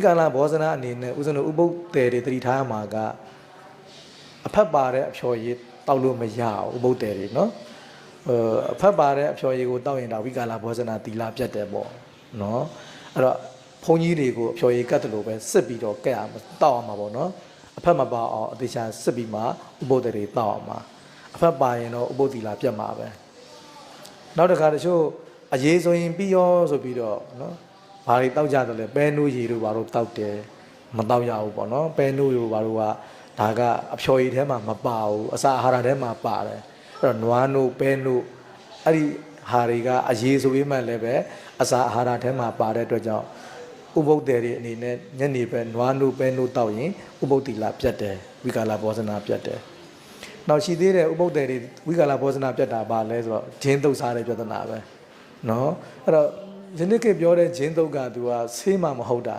ဒီကလာဘောဇနာအနေနဲ့ဦးဇင်းတို့ဥပုပ်တယ်တွေတတိထားမှာကအဖက်ပါတဲ့အဖျော်ရည်တောက်လို့မရဘူးဥပုပ်တယ်တွေနော်ဟိုအဖက်ပါတဲ့အဖျော်ရည်ကိုတောက်ရင်တော့ဝိကာလဘောဇနာတီလာပြတ်တယ်ပေါ့နော်အဲ့တော့ဘုန်းကြီးတွေကိုအဖျော်ရည်ကတ်တယ်လို့ပဲစစ်ပြီးတော့ကဲ့ရမှာတောက်အောင်မှာပေါ့နော်အဖက်မပါအောင်အသေးချာစစ်ပြီးမှဥပုပ်တယ်တွေတောက်အောင်မှာအဖက်ပါရင်တော့ဥပုပ်တီလာပြတ်မှာပဲနောက်တစ်ခါတချို့အရေးဆိုရင်ပြီးရောဆိုပြီးတော့နော် ဘာတွေတောက်ကြတယ်လဲပဲနိုးရည်တို့ဘာလို့တောက်တယ်မတောက်ရဘူးပေါ့နော်ပဲနိုးရည်ဘာလို့ကဒါကအဖျော်ရည်ထဲမှာမပါဘူးအစာအာဟာရထဲမှာပါတယ်အဲ့တော့နွားနိုးပဲနိုးအဲ့ဒီဟာတွေကအရေးဆိုပြီးမှလည်းပဲအစာအာဟာရထဲမှာပါတဲ့အတွက်ကြောင့်ဥပုပ်တယ်တွေအနေနဲ့ညနေပဲနွားနိုးပဲနိုးတောက်ရင်ဥပုပ်တီလာပြတ်တယ်ဝိကာလဘောဇနာပြတ်တယ်နောက်ရှိသေးတဲ့ဥပုပ်တယ်တွေဝိကာလဘောဇနာပြတ်တာပါလဲဆိုတော့ဂျင်းတုပ်စားတဲ့ပြဿနာပဲနော်အဲ့တော့ ယနေ့ကပြောတဲ့ဂျင်းတုတ်ကသူကဆေးမှမဟုတ်တာ